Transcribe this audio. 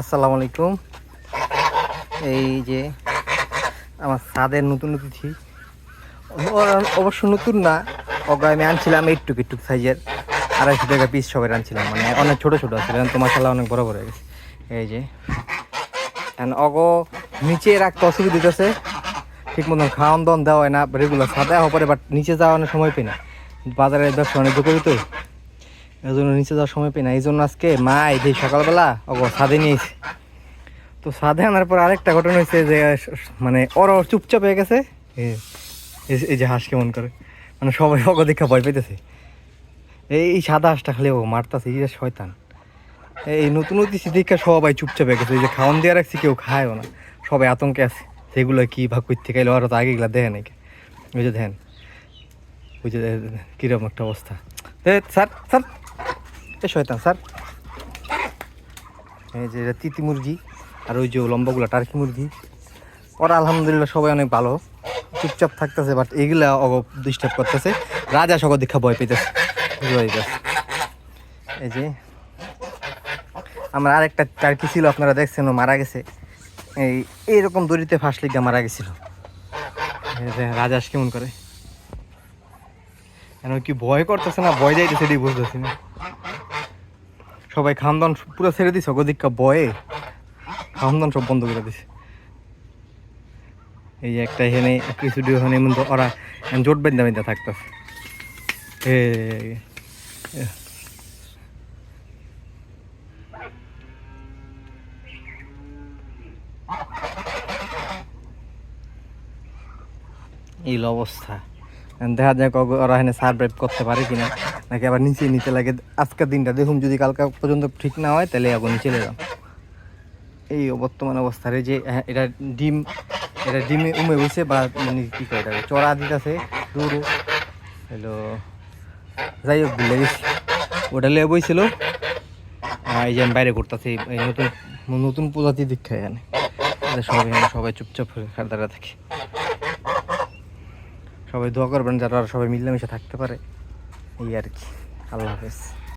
আসসালামু আলাইকুম। এই যে আমার সাদের নতুন অতিথি। অবশ্য নতুন না, ওকে আমি আনছিলাম এইটুক এইটুক সাইজের আড়াইশো টাকা পিস সবাই আনছিলাম মানে অনেক ছোটো ছোটো আছে এখন তোমার সালা অনেক বড় বড় হয়ে গেছে। এই যে অগো নিচে রাখতে অসুবিধা দিতেছে ঠিক মতন খাওয়ান দাওয়ান দেওয়া হয় না রেগুলার সাদা হওয়ার পরে বাট নিচে যাওয়ার অনেক সময় পাই না। বাজারে ব্যবসা অনেক করি তো এই জন্য নিচে যাওয়ার সময় পেয়ে না। এই জন্য আজকে মা এই সকালবেলা ওগো সাদে নিয়েছে তো সাদে আনার পর আরেকটা ঘটনা হয়েছে যে মানে ওর ওর চুপচাপ হয়ে গেছে। এই- যে হাঁস কেমন করে। মানে সবাই ওকে দেখা ভয় পেতেছে এই সাদা হাঁসটা খালি ও মারতাছে, এই যে শয়তান। এই নতুন অতিথি দেখা সবাই চুপচাপ হয়ে গেছে। এই যে খাওয়ান দিয়ে রাখছি, কেউ খায়ও না। সবাই আতঙ্কে আছে। সেগুলো কি ভাগ করতে গেলে ওরা তো আগে এগুলো দেখে নাকি ওই যে দেখেন, ওই যে কীরকম একটা অবস্থা। Sir sir. এ শয়তান, স্যার। এই যে এটা তিতি মুরগি আর ওই যে লম্বাগুলো টার্কি মুরগি। ওরা আলহামদুলিল্লাহ সবাই অনেক ভালো। চুপচাপ থাকতেছে, বাট এগুলা অগ ডিস্টার্ব করতেছে। রাজা সকল দীক্ষা ভয় পেতেছে। এই যে আমার আরেকটা টার্কি ছিল, আপনারা দেখছেন, ও মারা গেছে। এই এইরকম দড়িতে ফাঁস লিগা মারা গেছিল। রাজাস কেমন করে? কেন কি ভয় করতেছে না? ভয় যাইতেছে সেটাই বুঝতেছি না। সবাই খাওয়ান পুরো ছেড়ে দিছে ওদিককা বয়ে। খাওয়ান সব বন্ধ করে দিছে। এই একটা এখানে কিছু ওখানে এমন ওরা জোট বেঁধে বেঁধে থাকতেছে। এই অবস্থা। এখন দেখা যায় ওরা এখানে সার্ভাইভ করতে পারে কিনা। নাকি আবার নিচে নিতে লাগে। আজকের দিনটা দেখুন যদি কালকে পর্যন্ত ঠিক না হয় তাহলে আগুন নিচে যাও এই বর্তমান অবস্থায় যে হ্যাঁ, এটা ডিম এটা ডিমে উমে বসে বা মানে কী করে এটা চড়া দিতেছে। দূর। হলো যাই হোক ভুলে গেছি। ওটা বইছিল। আর এই যে আমি বাইরে ঘুরতেছি এই নতুন নতুন প্রজাতি দীক্ষা এখানে। সবাই সবাই চুপচাপ হয়ে দাঁড়া থাকে। সবাই দোয়া করবেন যারা সবাই মিলেমিশে থাকতে পারে। এই আর কি। আল্লাহ হাফেজ।